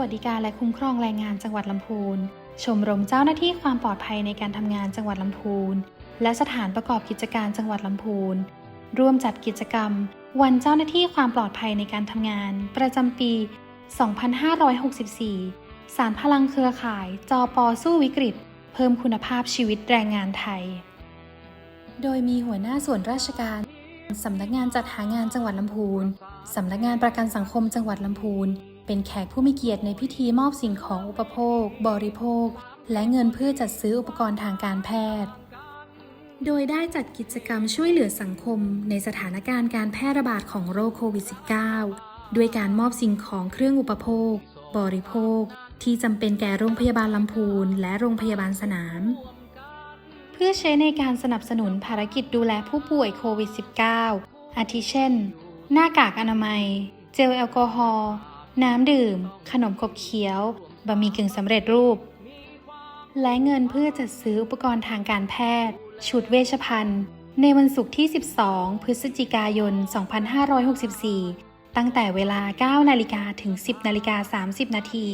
วัสดิการและคุ้มครองแรงงานจังหวัดลำพูน ชมรมเจ้าหน้าที่ความปลอดภัยในการทำงานจังหวัดลำพูน และสถานประกอบกิจการจังหวัดลำพูน ร่วมจัดกิจกรรม วันเจ้าหน้าที่ความปลอดภัยในการทำงาน ประจำปี 2564 สารพลังเครือข่าย จอปอสู้วิกฤต เพิ่มคุณภาพชีวิตแรงงานไทย โดยมีหัวหน้าส่วนราชการสำนักงานจัดหางานจังหวัดลำพูน สำนักงานประกันสังคมจังหวัดลำพูน เป็นแขกผู้มีเกียรติในพิธีมอบสิ่งของอุปโภค บริโภค และเงินเพื่อจัดซื้ออุปกรณ์ทางการแพทย์ โดยได้จัดกิจกรรมช่วยเหลือสังคม ในสถานการณ์การแพร่ระบาดของโรคโควิด -19 ด้วยการมอบสิ่งของเครื่องอุปโภค บริโภค ที่จำเป็นแก่โรงพยาบาลลำพูน และโรงพยาบาลสนาม เพื่อใช้ในการสนับสนุนภารกิจดูแลผู้ป่วยโควิด -19 อาทิเช่น หน้ากากอนามัย เจลแอลกอฮอล์น้ำดื่ม ขนมขบเคี้ยวบะหมี่กึ่งสำเร็จรูป และเงินเพื่อจัดซื้ออุปกรณ์ทางการแพทย์ ชุดเวชภัณฑ์ ในวันศุกร์ที่ 12 พฤศจิกายน 2564 ตั้งแต่เวลา 9 นาฬิกาถึง 10 นาฬิกา 30 นาที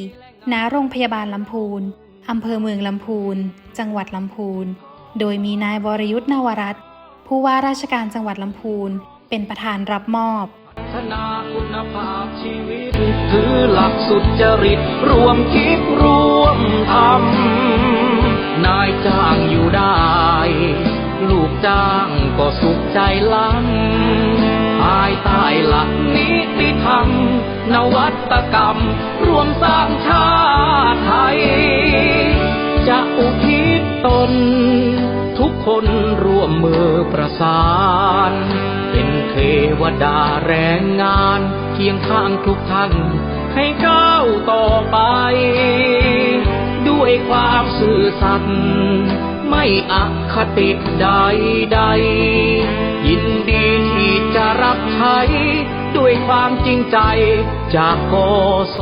ณโรงพยาบาลลำพูนอำเภอเมืองลำพูน จังหวัดลำพูน โดยมีนายวรยุทธ์นวรัตน์ผู้ว่าราชการจังหวัดลำพูน เป็นประธานรับมอบพัฒนาคุณภาพชีวิต ถือหลักสุจริต รวมคิดรวมทำนายจ้างอยู่ได้ ลูกจ้างก็สุขใจลังภายใต้หลักนิติธรรม นวัตกรรม รวมสร้างชาติไทย จะอุทิศตน ทุกคนร่วมมือประสาน วดาแรงงานเคียงข้างทุกท่านให้ก้าวต่อไป ด้วยความสื่อสัตย์ไม่อคติใดใด ยินดีที่จะรับใช้ ด้วยความจริงใจจากกส